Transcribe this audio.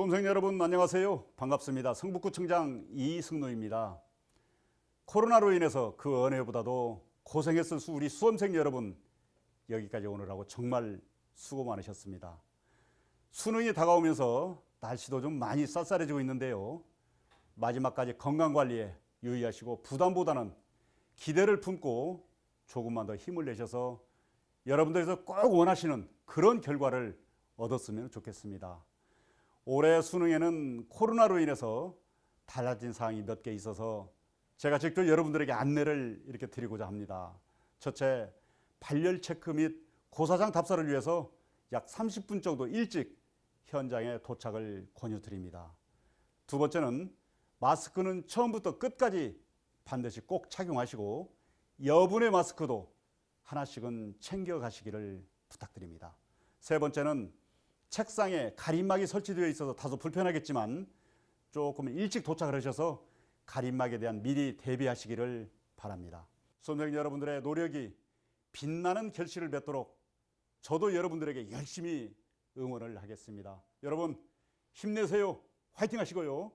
수험생 여러분 안녕하세요. 반갑습니다. 성북구청장 이승노입니다. 코로나로 인해서 그 어느 해보다도 고생했을 수 우리 수험생 여러분 여기까지 오느라고 정말 수고 많으셨습니다. 수능이 다가오면서 날씨도 좀 많이 쌀쌀해지고 있는데요. 마지막까지 건강 관리에 유의하시고 부담보다는 기대를 품고 조금만 더 힘을 내셔서 여러분들께서 꼭 원하시는 그런 결과를 얻었으면 좋겠습니다. 올해 수능에는 코로나로 인해서 달라진 사항이 몇 개 있어서 제가 직접 여러분들에게 안내를 이렇게 드리고자 합니다. 첫째, 발열 체크 및 고사장 답사를 위해서 약 30분 정도 일찍 현장에 도착을 권유드립니다. 두 번째는 마스크는 처음부터 끝까지 반드시 꼭 착용하시고 여분의 마스크도 하나씩은 챙겨 가시기를 부탁드립니다. 세 번째는 책상에 가림막이 설치되어 있어서 다소 불편하겠지만 조금 일찍 도착을 하셔서 가림막에 대한 미리 대비하시기를 바랍니다. 수험생 여러분들의 노력이 빛나는 결실을 맺도록 저도 여러분들에게 열심히 응원을 하겠습니다. 여러분 힘내세요. 화이팅 하시고요.